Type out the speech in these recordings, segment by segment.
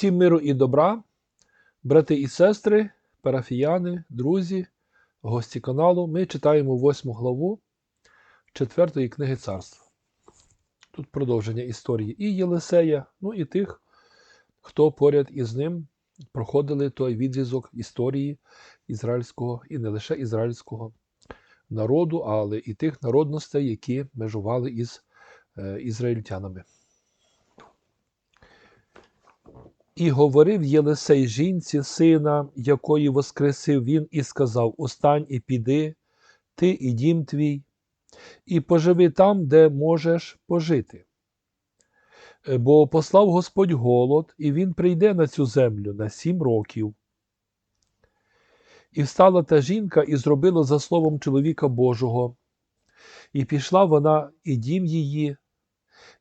Всім миру і добра, брати і сестри, парафіяни, друзі, гості каналу. Ми читаємо восьму главу четвертої книги царства. Тут продовження історії і Єлисея, ну і тих, хто поряд із ним проходили той відрізок історії ізраїльського і не лише ізраїльського народу, але і тих народностей, які межували із е, ізраїльтянами. І говорив Єлисей жінці, сина, якої воскресив він, і сказав: Устань і піди, ти і дім твій, і поживи там, де можеш пожити. Е, Бо послав Господь голод, і він прийде на цю землю на сім років. І встала та жінка і зробила за словом чоловіка Божого. І пішла вона і дім її,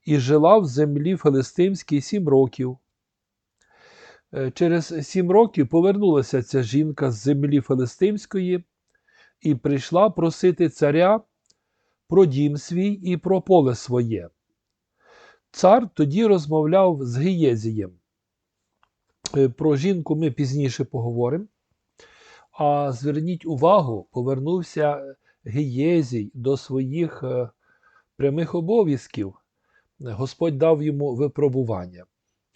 і жила в землі Филистимській сім років. Е, Через сім років повернулася ця жінка з землі Филистимської і прийшла просити царя про дім свій і про поле своє. Цар тоді розмовляв з Гієзієм. Е, Про жінку ми пізніше поговоримо. А зверніть увагу, повернувся Гієзій до своїх е, прямих обов'язків. Господь дав йому випробування.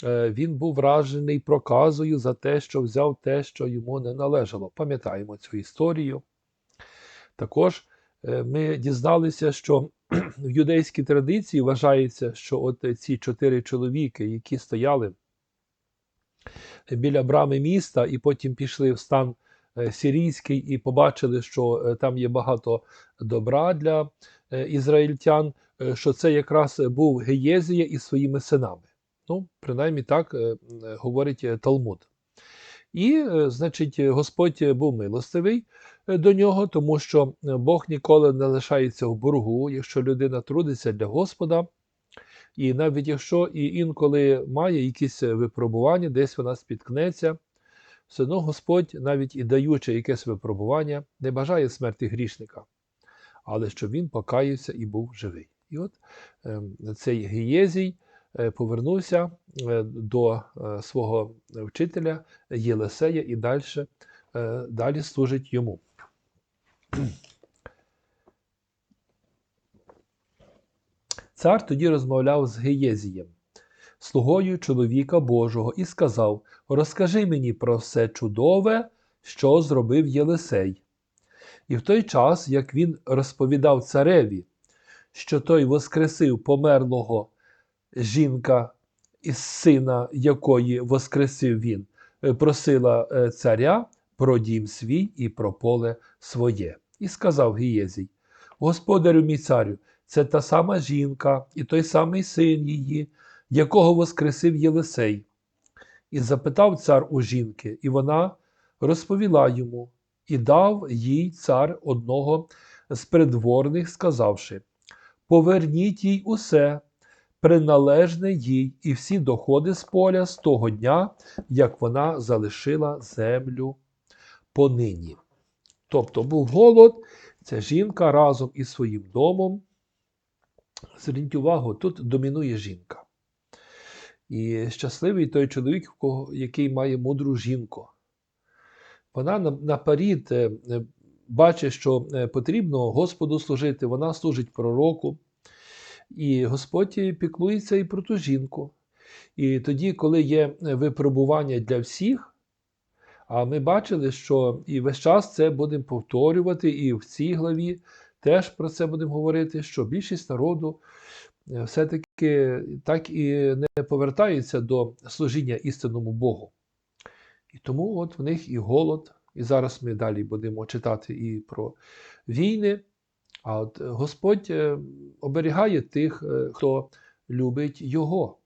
Е, Він був вражений проказою за те, що взяв те, що йому не належало. Пам'ятаємо цю історію. Також е, ми дізналися, що в юдейській традиції вважається, що от ці чотири чоловіки, які стояли біля брами міста і потім пішли в стан е, сирійський і побачили, що там є багато добра для ізраїльтян, що це якраз був Геєзія із своїми синами. Ну, принаймні так е, е, говорить е, Талмуд. І, значить, Господь був милостивий до нього, тому що Бог ніколи не лишається в боргу, якщо людина трудиться для Господа. І навіть якщо і інколи має якісь випробування, десь вона спіткнеться, все одно Господь, навіть і даючи якесь випробування, не бажає смерті грішника, але щоб він покаявся і був живий. І от е, цей Гієзій повернувся е, до е, свого вчителя Єлисея і далі, е, далі служить йому. Цар тоді розмовляв з Геєзієм, слугою чоловіка Божого, і сказав: Розкажи мені про все чудове, що зробив Єлисей. І в той час, як він розповідав цареві, що той воскресив померлого жінка із сина, якої воскресив він, е, просила е, царя про дім свій і про поле своє. І сказав Гієзій: Господарю мій царю, це та сама жінка і той самий син її, якого воскресив Єлисей. І запитав цар у жінки, і вона розповіла йому, і дав їй цар одного з придворних, сказавши: Поверніть їй усе, приналежне їй, і всі доходи з поля з того дня, як вона залишила землю понині. Тобто був голод, ця жінка разом із своїм домом. Зверніть увагу, тут домінує жінка. І щасливий той чоловік, який має мудру жінку. Вона на- наперед е, е, бачить, що е, потрібно Господу служити, вона служить пророку. І Господь піклується і про ту жінку. І тоді, коли є випробування для всіх, а ми бачили, що і весь час це будемо повторювати, і в цій главі теж про це будемо говорити, що більшість народу е, все-таки так і не повертається до служіння істинному Богу. І тому от в них і голод, і зараз ми далі будемо читати і про війни. А от Господь е, оберігає тих, е, хто любить Його.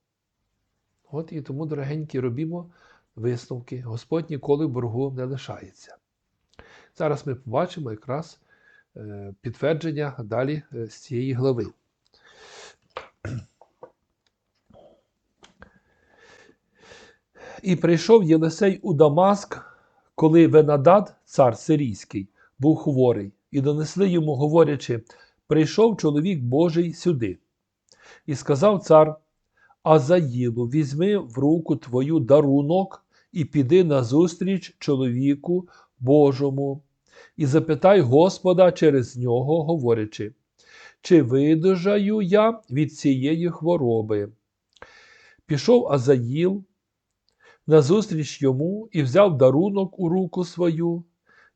От і тому, дорогенькі, робімо висновки. Господь ніколи боргу не лишається. Зараз ми побачимо якраз е, підтвердження далі е, з цієї глави. І прийшов Єлисей у Дамаск, коли Венадад, цар сирійський, був хворий, і донесли йому, говорячи: Прийшов чоловік Божий сюди. І сказав цар: Азаїлу, візьми в руку твою дарунок і піди назустріч чоловіку Божому, і запитай Господа через нього, говорячи, чи видужаю я від цієї хвороби. Пішов Азаїл назустріч йому і взяв дарунок у руку свою,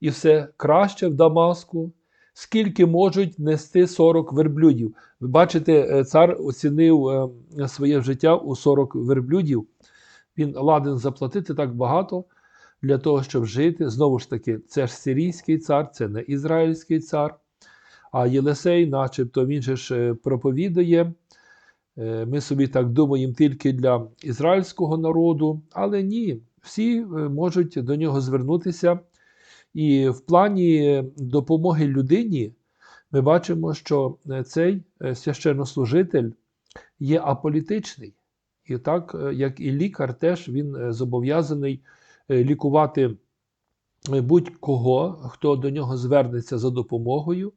і все краще в Дамаску, скільки можуть нести 40 верблюдів. Ви бачите, е, цар оцінив е, своє життя у 40 верблюдів. Він ладен заплатити так багато для того, щоб жити. Знову ж таки, це ж сирійський цар, це не ізраїльський цар. А Єлисей, начебто, він же ж е, проповідує. Ми собі так думаємо тільки для ізраїльського народу, але ні, всі можуть до нього звернутися. І в плані допомоги людині ми бачимо, що е, цей е, священнослужитель є аполітичний. І так, е, як і лікар, теж він зобов'язаний лікувати будь-кого, хто до нього звернеться за допомогою.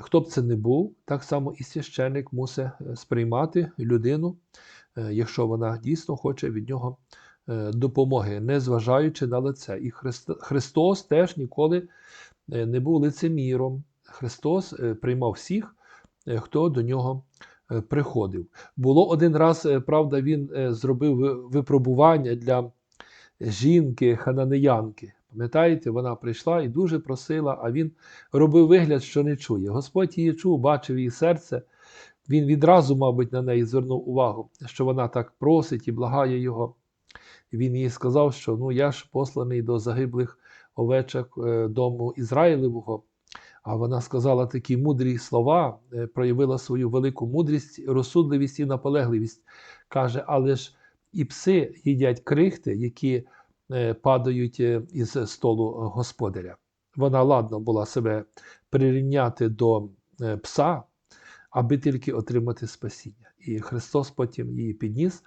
Хто б це не був, так само і священник мусить сприймати людину, якщо вона дійсно хоче від нього допомоги, незважаючи на лице. І Христос теж ніколи е, не був лицеміром. Христос е, приймав всіх, е, хто до нього е, приходив. Було один раз, е, правда, він е, зробив випробування для жінки хананеянки. Пам'ятаєте, вона прийшла і дуже просила, а він робив вигляд, що не чує. Господь її чув, бачив її серце. Він відразу, мабуть, на неї звернув увагу, що вона так просить і благає його. Він їй сказав, що ну я ж посланий до загиблих овечок е, дому Ізраїлевого. А вона сказала такі мудрі слова, е, проявила свою велику мудрість, розсудливість і наполегливість. Каже, але ж і пси їдять крихти, які е, падають із столу господаря. Вона ладна була себе прирівняти до пса, аби тільки отримати спасіння. І Христос потім її підніс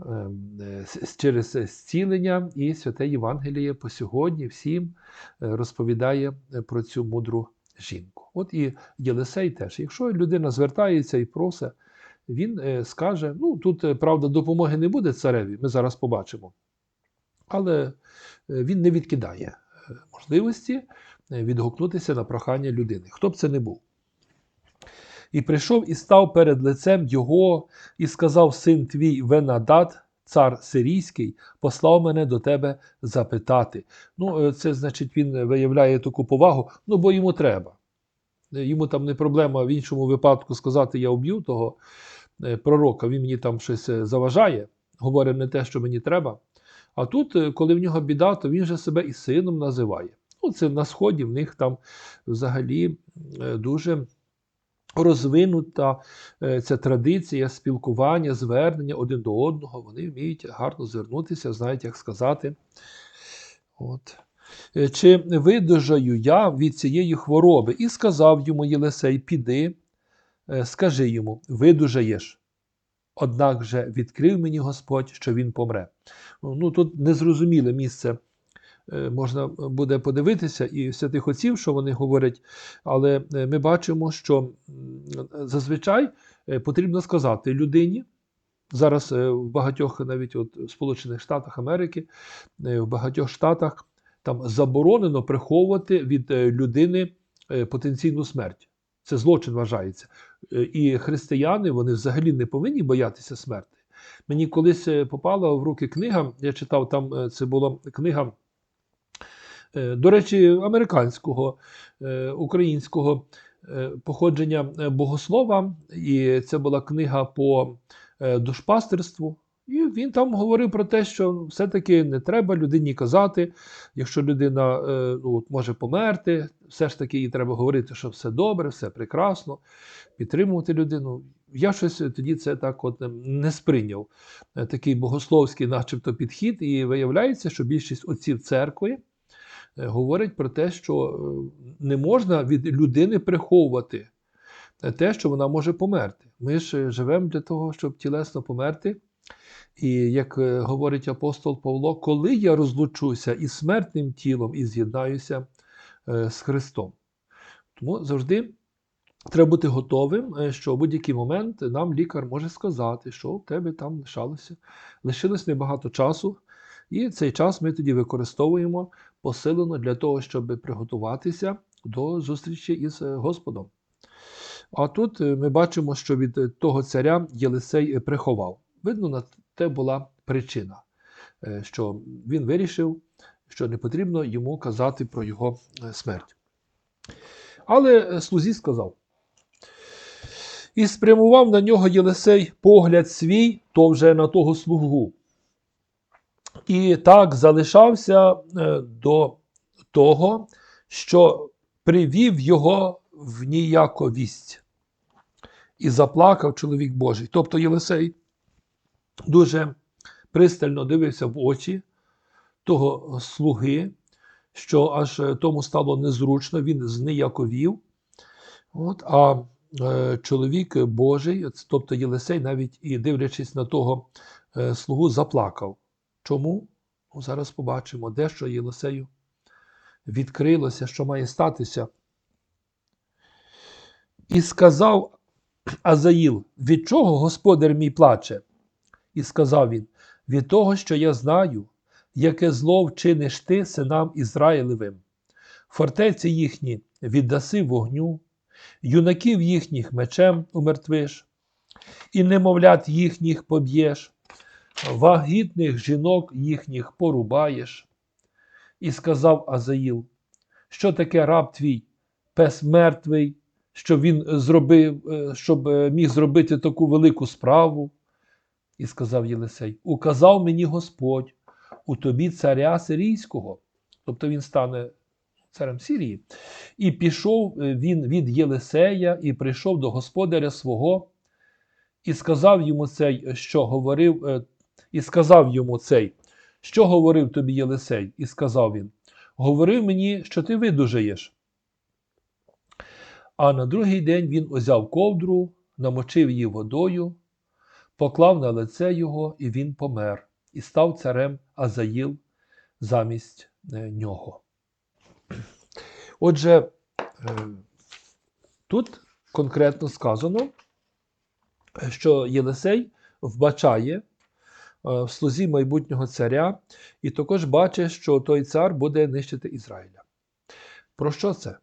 е, е, через зцілення, і святе Євангеліє по сьогодні всім е, розповідає е, про цю мудру жінку. От і Єлисей теж. Якщо людина звертається і просить, він скаже: ну тут, правда, допомоги не буде цареві, ми зараз побачимо. Але він не відкидає можливості відгукнутися на прохання людини, хто б це не був. І прийшов і став перед лицем його, і сказав син твій Венадат, цар сирійський, послав мене до тебе запитати. Ну, е, це значить, він виявляє таку повагу, ну бо йому треба. Е, Йому там не проблема в іншому випадку сказати, я вб'ю того е, пророка, він мені там щось заважає, говорить не те, що мені треба. А тут, коли в нього біда, то він же себе і сином називає. Ну, це на сході в них там взагалі дуже розвинута е, ця традиція спілкування, звернення один до одного. Вони вміють гарно звернутися, знають, як сказати. От. Е, Чи видужаю я від цієї хвороби? І сказав йому Єлисей: Піди, е, скажи йому, видужаєш. Однак же відкрив мені Господь, що він помре. Ну, тут незрозуміле місце. Е, Можна буде подивитися і святих отців, що вони говорять, але е, ми бачимо, що зазвичай е, потрібно сказати людині. Зараз е, в багатьох, навіть от в Сполучених Штатах Америки, е, в багатьох штатах там заборонено приховувати від е, людини е, потенційну смерть. Це злочин вважається. Е, І християни вони взагалі не повинні боятися смерти. Мені колись е, попала в руки книга, я читав там, е, це була книга, е, до речі, американського, е, українського е, походження е, богослова, і це була книга по е, душпастерству. І він там говорив про те, що все-таки не треба людині казати, якщо людина е, ну, от може померти, все ж таки їй треба говорити, що все добре, все прекрасно, підтримувати людину. Я щось тоді це так от ем, не сприйняв. Е, Такий богословський, начебто, підхід, і виявляється, що більшість отців церкви е, говорять про те, що е, не можна від людини приховувати е, те, що вона може померти. Ми ж живемо для того, щоб тілесно померти. І як говорить апостол Павло, коли я розлучуся із смертним тілом і з'єднаюся з Христом. Тому завжди треба бути готовим, що в будь-який момент нам лікар може сказати, що в тебе там лишалося. Лишилось небагато часу, і цей час ми тоді використовуємо посилено для того, щоб приготуватися до зустрічі із е, Господом. А тут е, ми бачимо, що від е, того царя Єлисей приховав. Видно, на те була причина, що він вирішив, що не потрібно йому казати про його смерть. Але слузі сказав: і спрямував на нього Єлисей погляд свій, то вже на того слугу. І так залишався е, до того, що привів його в ніяковість. І заплакав чоловік Божий. Тобто Єлисей дуже пристально дивився в очі того слуги, що аж тому стало незручно, він зніяковів. От, а е, чоловік Божий, тобто Єлисей, навіть і дивлячись на того е, слугу, заплакав. Чому? Ну, зараз побачимо, де що Єлисею відкрилося, що має статися. І сказав Азаїл, від чого господар мій плаче? І сказав він: від того, що я знаю, яке зло вчиниш ти синам Ізраїлевим. Фортеці їхні віддаси вогню, юнаків їхніх мечем умертвиш, і немовлят їхніх поб'єш, вагітних жінок їхніх порубаєш. І сказав Азаїл, що таке раб твій, пес мертвий, щоб він зробив, е, щоб е, міг зробити таку велику справу. І сказав Єлисей: Указав мені Господь у тобі царя сирійського, тобто він стане царем Сирії. І пішов е, він від Єлисея і прийшов до господаря свого, і сказав йому цей, що говорив, і сказав йому цей, що говорив тобі Єлисей, і сказав він: Говорив мені, що ти видужаєш. А на другий день він узяв ковдру, намочив її водою, поклав на лице його, і він помер, і став царем Азаїл замість е, нього. Отже, е, тут конкретно сказано, що Єлисей вбачає в слузі майбутнього царя, і також бачить, що той цар буде нищити Ізраїля. Про що це?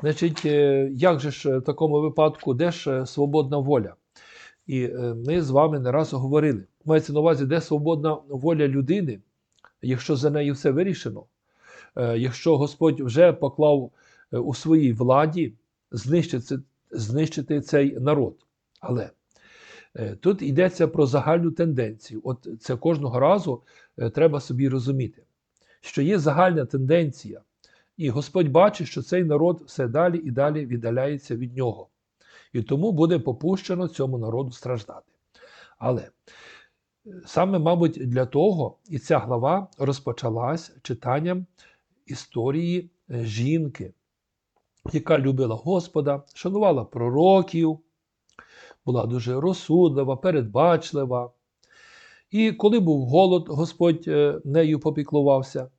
Значить, е, як же ж в такому випадку, де ж свободна воля? І ми з вами не раз говорили. Мається на увазі, де свободна воля людини, якщо за нею все вирішено, якщо Господь вже поклав у своїй владі знищити, знищити цей народ. Але тут йдеться про загальну тенденцію. От це кожного разу треба собі розуміти, що є загальна тенденція, і Господь бачить, що цей народ все далі і далі віддаляється від нього. І тому буде попущено цьому народу страждати. Але саме, мабуть, для того і ця глава розпочалась читанням історії жінки, яка любила Господа, шанувала пророків, була дуже розсудлива, передбачлива. І коли був голод, Господь нею попіклувався.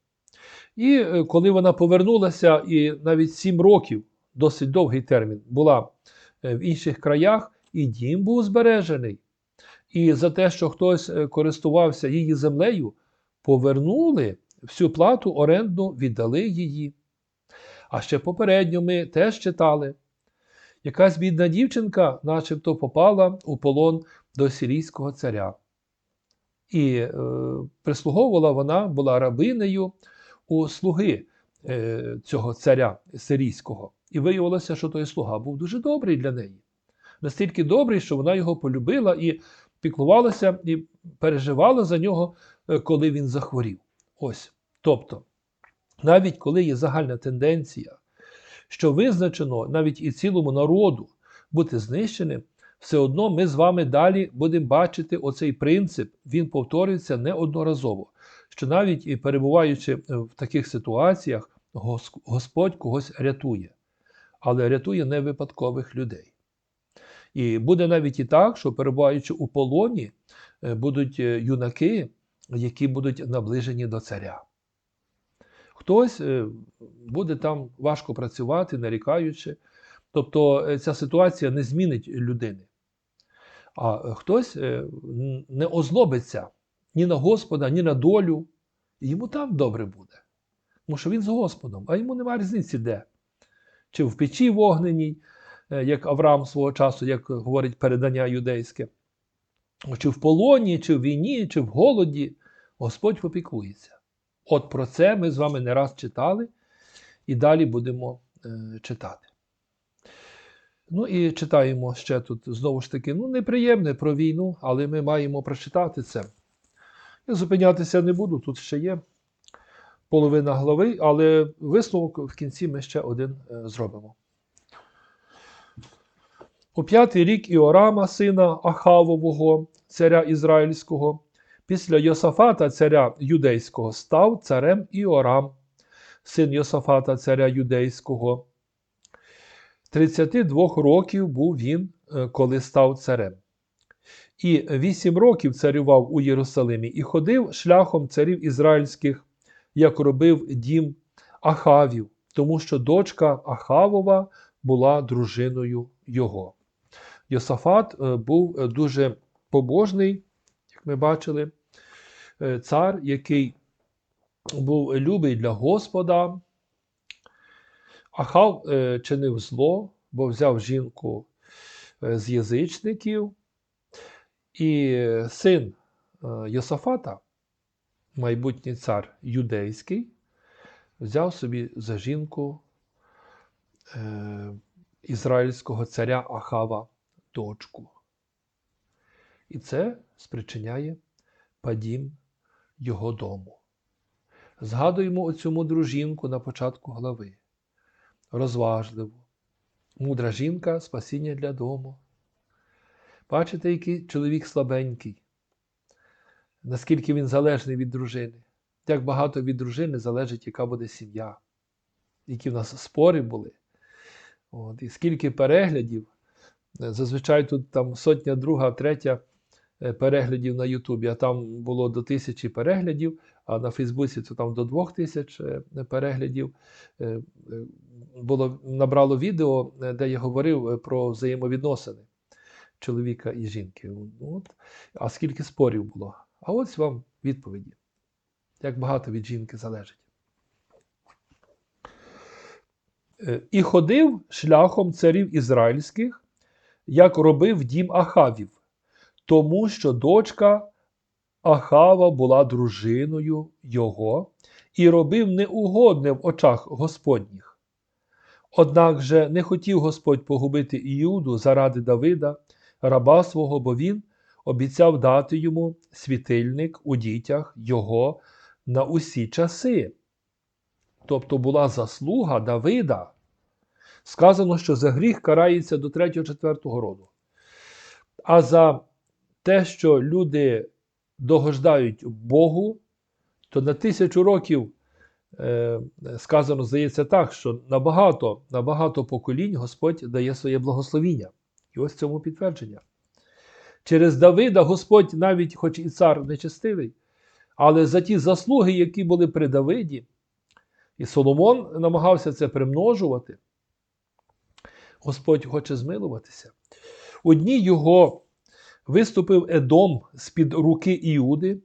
І коли вона повернулася, і навіть сім років, досить довгий термін, була в інших краях, і дім був збережений. І за те, що хтось користувався її землею, повернули всю плату орендну, віддали її. А ще попередньо ми теж читали. Якась бідна дівчинка, начебто, попала у полон до сирійського царя. І е, прислуговувала вона була рабинею у слуги е, цього царя сирійського. І виявилося, що той слуга був дуже добрий для неї. Настільки добрий, що вона його полюбила і піклувалася, і переживала за нього, коли він захворів. Ось. Тобто, навіть коли є загальна тенденція, що визначено навіть і цілому народу бути знищеним, все одно ми з вами далі будемо бачити оцей принцип, він повторюється неодноразово. Що навіть і перебуваючи в таких ситуаціях, Господь когось рятує, але рятує не випадкових людей. І буде навіть і так, що перебуваючи у полоні, будуть юнаки, які будуть наближені до царя. Хтось буде там важко працювати, нарікаючи, Тобто е, ця ситуація не змінить людини. А е, хтось е, не озлобиться ні на Господа, ні на долю, і йому там добре буде. Тому що він з Господом, а йому немає різниці де. Чи в печі вогненій, е, як Авраам свого часу, як говорить передання юдейське, чи в полоні, чи в війні, чи в голоді. Господь попіклується. От про це ми з вами не раз читали і далі будемо е, читати. Ну і читаємо ще тут знову ж таки, ну, неприємне про війну, але ми маємо прочитати це. Я зупинятися не буду, тут ще є половина глави, але висновок в кінці ми ще один е, зробимо. У п'ятий рік Іорама, сина Ахавового, царя Ізраїльського, після Йосафата, царя юдейського, став царем Іорам, син Йосафата, царя юдейського. 32 років був він, е, коли став царем. І вісім років царював у Єрусалимі і ходив шляхом царів ізраїльських, як робив дім Ахавів, тому що дочка Ахавова була дружиною його. Йосафат е, був е, дуже побожний, ми бачили, е, цар, який був любий для Господа. Ахав е, чинив зло, бо взяв жінку е, з язичників, і син Йосафата, майбутній цар юдейський, взяв собі за жінку ізраїльського царя Ахава дочку. І це спричиняє падім його дому. Згадуємо оцю мудру жінку на початку глави. Розважливу, мудра жінка спасіння для дому. Бачите, який чоловік слабенький, наскільки він залежний від дружини. Як багато від дружини залежить, яка буде сім'я, які в нас спори були. От, І скільки переглядів. Зазвичай тут там сотня, друга, третя переглядів на Ютубі, а там було до тисячі переглядів, а на Фейсбуці це там до двох тисяч е, переглядів. Е, е, Було, набрало відео, е, де я говорив е, про взаємовідносини чоловіка і жінки. От. А скільки спорів було? А ось вам відповіді. Як багато від жінки залежить. Е, І ходив шляхом царів ізраїльських, як робив дім Ахавів, тому що дочка Ахава була дружиною його і робив неугодне в очах Господніх. Однак же не хотів Господь погубити Іуду заради Давида, раба свого, бо він обіцяв дати йому світильник у дітях його на усі часи. Тобто була заслуга Давида. Сказано, що за гріх карається до 3-4 роду. А за те, що люди догождають Богу, то на тисячу років е, сказано, здається так, що на багато, поколінь Господь дає своє благословіння. І ось цьому підтвердження. Через Давида Господь, навіть хоч і цар нечестивий, але за ті заслуги, які були при Давиді, і Соломон намагався це примножувати, Господь хоче змилуватися. У дні його виступив Едом з-під руки Іуди,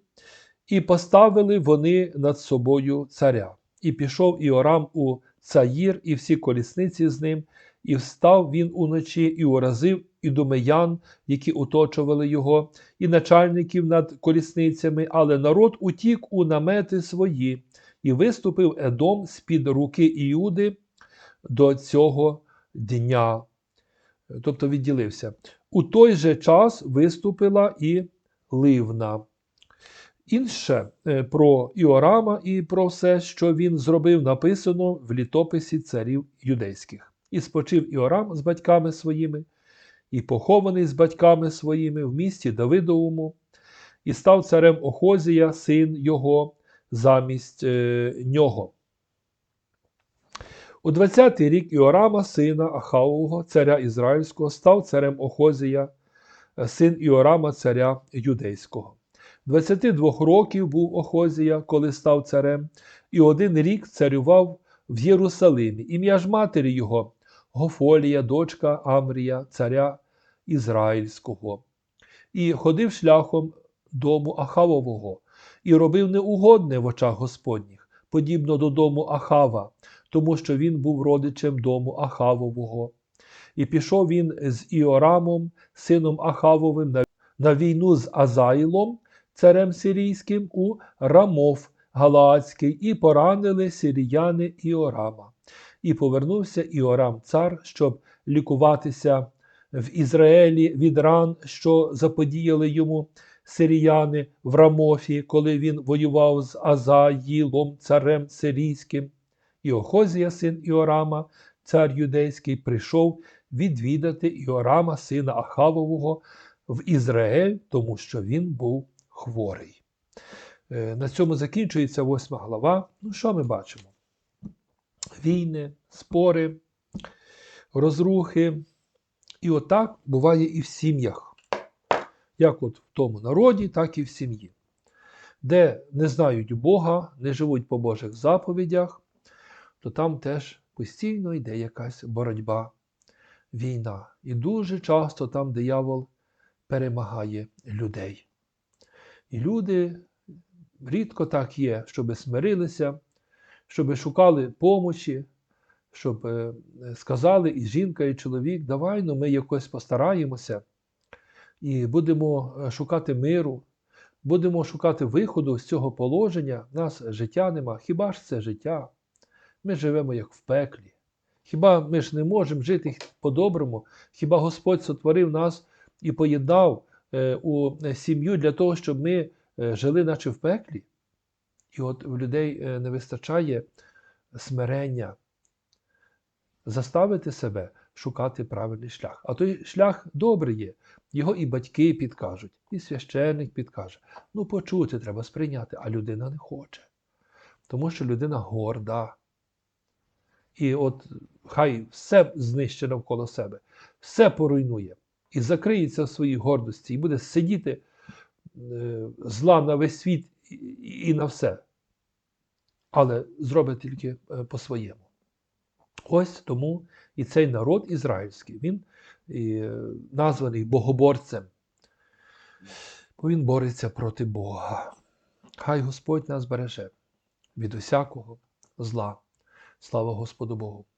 і поставили вони над собою царя. І пішов Іорам у Цаїр, і всі колісниці з ним, і встав він уночі, і уразив ідумеян, які оточували його, і начальників над колісницями, але народ утік у намети свої, і виступив Едом з-під руки Іуди до цього дня. Тобто відділився. У той же час виступила і Ливна. Інше е, про Іорама і про все, що він зробив, написано в літописі царів юдейських. І спочив Іорам з батьками своїми, і похований з батьками своїми в місті Давидовому, і став царем Охозія, син його, замість е, нього. У 20-й рік Іорама, сина Ахавового, царя Ізраїльського, став царем Охозія, син Іорама, царя Юдейського. 22 років був Охозія, коли став царем, і один рік царював в Єрусалимі. Ім'я ж матері його Гофолія, дочка Амрія, царя Ізраїльського, і ходив шляхом дому Ахавового, і робив неугодне в очах Господніх, подібно до дому Ахава, тому що він був родичем дому Ахавового. І пішов він з Іорамом, сином Ахавовим, на, війну з Азаїлом, царем сирійським, у Рамов Галаадський, і поранили сиріяни Іорама. І повернувся Іорам цар, щоб лікуватися в Ізраїлі від ран, що заподіяли йому сиріяни в Рамофі, коли він воював з Азаїлом, царем сирійським. І Охозія, син Іорама, цар юдейський, прийшов відвідати Іорама, сина Ахавового, в Ізраїль, тому що він був хворий. Е, На цьому закінчується восьма глава. Ну, що ми бачимо? Війни, спори, розрухи. І отак буває і в сім'ях. Як от в тому народі, так і в сім'ї. Де не знають Бога, не живуть по Божих заповідях, то там теж постійно йде якась боротьба, війна. І дуже часто там диявол перемагає людей. І люди рідко так є, щоби смирилися, щоби шукали помочі, щоб е, сказали і жінка, і чоловік, давай ну, ми якось постараємося і будемо е, шукати миру, будемо шукати виходу з цього положення. Нас життя нема. Хіба ж це життя? Ми живемо як в пеклі. Хіба ми ж не можемо жити по-доброму? Хіба Господь сотворив нас і поєднав е, у сім'ю для того, щоб ми е, жили, наче в пеклі? І от в людей е, не вистачає смирення, заставити себе шукати правильний шлях. А той шлях добрий є. Його і батьки підкажуть, і священник підкаже. Ну, почути треба сприйняти, а людина не хоче. Тому що людина горда. І от хай все знищить навколо себе, все поруйнує і закриється в своїй гордості, і буде сидіти е, зла на весь світ і, на все. Але зробить тільки е, по-своєму. Ось тому і цей народ ізраїльський, він е, названий богоборцем, бо він бореться проти Бога. Хай Господь нас береже від усякого зла. Слава Господу Богу!